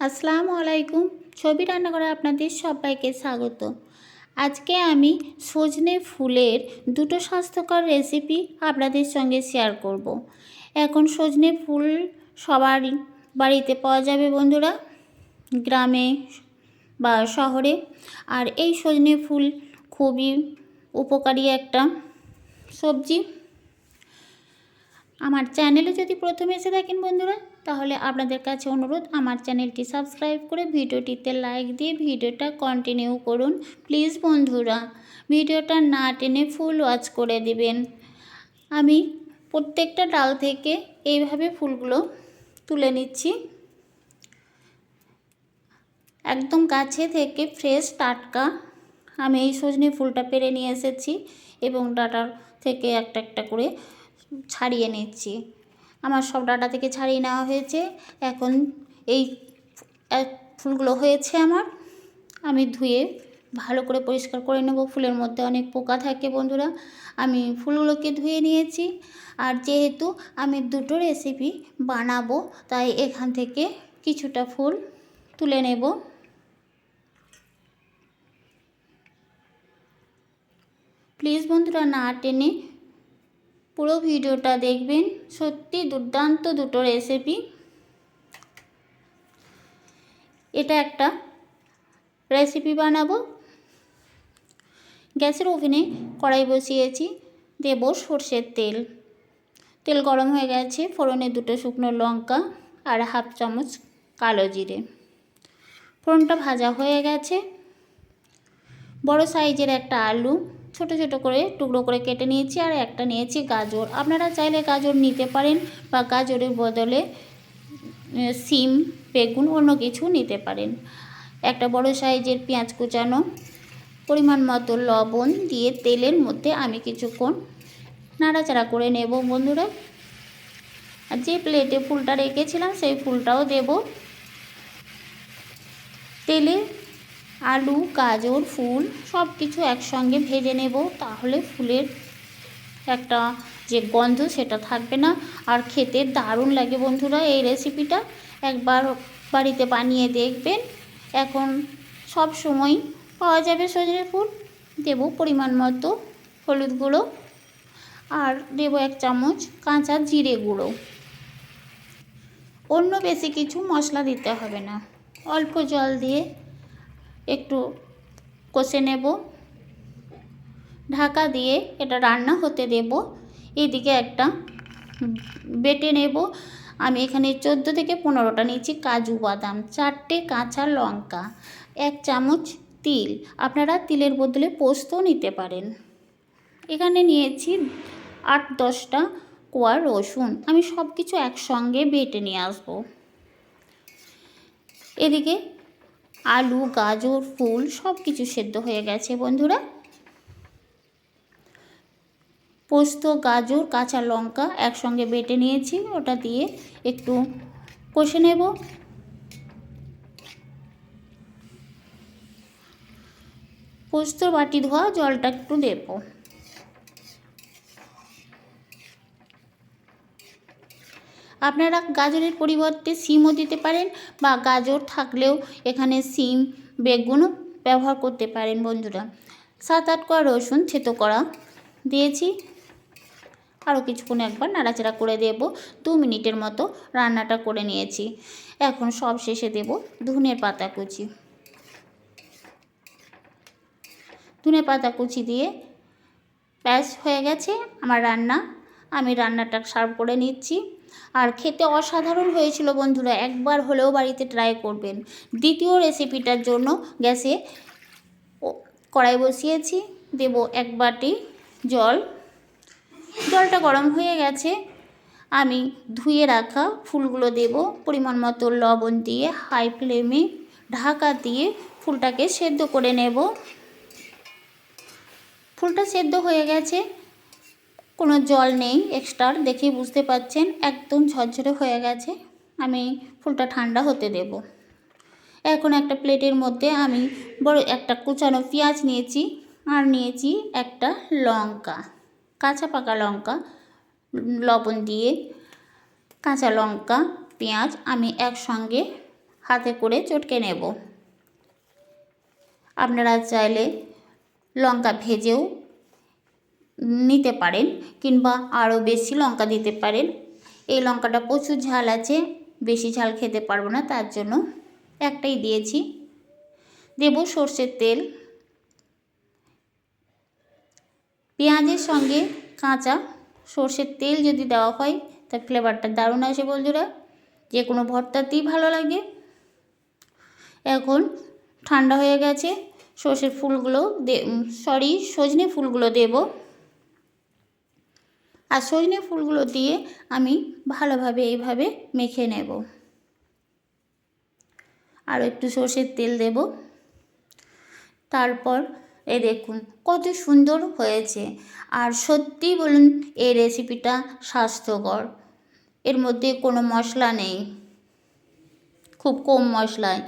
আসসালামু আলাইকুম। ছবি রান্না করে আপনাদের সবাইকে স্বাগত। আজকে আমি সজনে ফুলের দুটো স্বাস্থ্যকর রেসিপি আপনাদের সঙ্গে শেয়ার করব। এখন সজনে ফুল সবারই বাড়িতে পাওয়া যাবে বন্ধুরা, গ্রামে বা শহরে। আর এই সজনে ফুল খুবই উপকারী একটা সবজি। আমার চ্যানেলে যদি প্রথমে এসে থাকেন বন্ধুরা তাহলে আপনাদের কাছে অনুরোধ, আমার চ্যানেলটি সাবস্ক্রাইব করে ভিডিওটিতে লাইক দিয়ে ভিডিওটা কন্টিনিউ করুন প্লিজ বন্ধুরা। ভিডিওটা না টেনে ফুল ওয়াচ করে দিবেন। আমি প্রত্যেকটা ডাল থেকে এইভাবে ফুলগুলো তুলে নিচ্ছি। একদম গাছে থেকে ফ্রেশ টাটকা। আমি এই সজনে ফুলটা পেরে নিয়ে এসেছি এবং ডাটার থেকে একটা একটা করে ছাড়িয়ে নিচ্ছি। আমার সব ডাটা থেকে ছাড়িয়ে নেওয়া হয়েছে। এখন এই ফুলগুলো হয়েছে আমার। আমি ধুয়ে ভালো করে পরিষ্কার করে নেব। ফুলের মধ্যে অনেক পোকা থাকে বন্ধুরা। আমি ফুলগুলোকে ধুয়ে নিয়েছি। আর যেহেতু আমি দুটো রেসিপি বানাবো, তাই এখান থেকে কিছুটা ফুল তুলে নেব। প্লিজ বন্ধুরা না টেনে পুরো ভিডিওটা দেখবেন। সত্যি দুর্দান্ত দুটো রেসিপি এটা একটা রেসিপি বানাবো। গ্যাসের ওভেনে কড়াই বসিয়েছি, দেব সর্ষের তেল। তেল গরম হয়ে গেছে, ফোড়নে দুটো শুকনো লঙ্কা আর হাফ চামচ কালো জিরে। ফোড়নটা ভাজা হয়ে গেছে। বড় সাইজের একটা আলু ছোট ছোট করে টুকরো করে কেটে নিয়েছি আর একটা নিয়েছি গাজর। আপনারা চাইলে গাজর নিতে পারেন বা গাজরের বদলে সিম, বেগুন অন্য কিছু নিতে পারেন। একটা বড় সাইজের পেঁয়াজ কুচানো, পরিমাণ মতো লবণ দিয়ে তেলের মধ্যে আমি কিছুক্ষণ নাড়াচাড়া করে নেব বন্ধুরা। আর যে প্লেটে ফুলটা রেখেছিলাম, সেই ফুলটাও দেব। তেলে আলু, গাজর, ফুল সব কিছু একসঙ্গে ভেজে নেব। তাহলে ফুলের একটা যে গন্ধ সেটা থাকবে না। আর খেতে দারুণ লাগে বন্ধুরা এই রেসিপিটা একবার বাড়িতে বানিয়ে দেখবেন। এখন সব সময় পাওয়া যাবে সজনে ফুল। দেব পরিমাণ মতো হলুদ গুঁড়ো। আর দেব এক চামচ কাঁচা জিরে গুঁড়ো। অন্য বেশি কিছু মশলা দিতে হবে না। অল্প জল দিয়ে একটু কষে নেব। ঢাকা দিয়ে এটা রান্না হতে দেব। এদিকে একটা বেটে নেব। আমি এখানে চোদ্দ থেকে পনেরোটা নিয়েছি কাজু বাদাম, চারটে কাঁচা লঙ্কা, এক চামচ তিল। আপনারা তিলের বদলে পোস্তও নিতে পারেন। এখানে নিয়েছি আট দশটা কোয়া রসুন। আমি সব কিছু একসঙ্গে বেটে নিয়ে আসব। এদিকে আলু, গাজর, ফুল সব কিছু সেদ্ধ হয়ে গেছে বন্ধুরা। পোস্ত, গাজর, কাঁচা লঙ্কা একসঙ্গে বেটে নিয়েছি, ওটা দিয়ে একটু কষে নেব। পোস্ত বাটি ধোয়া, জলটা একটু দেব। আপনারা গাজরের পরিবর্তে সিমও দিতে পারেন বা গাজর থাকলেও এখানে সিম, বেগুনও ব্যবহার করতে পারেন বন্ধুরা। সাত আট কোয়া রসুন ছেতো করা দিয়েছি। আরও কিছুক্ষণ একবার নাড়াচাড়া করে দেব। দু মিনিটের মতো রান্নাটা করে নিয়েছি। এখন সব শেষে দেব ধনের পাতা কুচি। ধনে পাতা কুচি দিয়ে ব্যাস হয়ে গেছে আমার রান্না। আমি রান্নাটা সার্ভ করে নিচ্ছি। আর খেতে অসাধারণ হয়েছিল বন্ধুরা, একবার হলেও বাড়িতে ট্রাই করবেন। দ্বিতীয় রেসিপিটার জন্য গ্যাসে কড়াই বসিয়েছি, দেব এক বাটি জল। জলটা গরম হয়ে গেছে, আমি ধুয়ে রাখা ফুলগুলো দেব, পরিমাণ মতো লবণ দিয়ে হাই ফ্লেমে ঢাকা দিয়ে ফুলটাকে সেদ্ধ করে নেব। ফুলটা সেদ্ধ হয়ে গেছে কোনো জল নেই এক্সট্রার দেখেই বুঝতে পাচ্ছেন একদম ঝরঝরে হয়ে গেছে। আমি ফুলটা ঠান্ডা হতে দেব। এখন একটা প্লেটের মধ্যে আমি বড় একটা কুচানো পেঁয়াজ নিয়েছি, আর নিয়েছি একটা লঙ্কা, কাঁচা পাকা লঙ্কা, লবণ দিয়ে কাঁচা লঙ্কা, পেঁয়াজ আমি একসঙ্গে হাতে করে চটকে নেব। আপনারা চাইলে লঙ্কা ভেজেও নিতে পারেন কিংবা আরও বেশি লঙ্কা দিতে পারেন। এই লঙ্কাটা প্রচুর ঝাল আছে, বেশি ঝাল খেতে পারব না, তার জন্য একটাই দিয়েছি। দেব সর্ষের তেল। পেঁয়াজের সঙ্গে কাঁচা সর্ষের তেল যদি দেওয়া হয়, তার ফ্লেভারটা দারুণ আসে বন্ধুরা। যে কোনো ভর্তাতেই ভালো লাগে। এখন ঠান্ডা হয়ে গেছে, সর্ষের ফুলগুলো দে সরি সজনে ফুলগুলো দেব। আর সজনে ফুলগুলো দিয়ে আমি ভালোভাবে এইভাবে মেখে নেব। আর একটু সর্ষের তেল দেব। তারপর এ দেখুন, কত সুন্দর হয়েছে। আর সত্যি বলুন, এই রেসিপিটা স্বাস্থ্যকর। এর মধ্যে কোনো মশলা নেই। খুব কম মশলায়।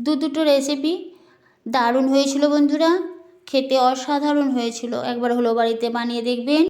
দু দুটো রেসিপি দারুণ হয়েছিল বন্ধুরা। খেতে অসাধারণ হয়েছিল। একবার হলো বাড়িতে বানিয়ে দেখবেন।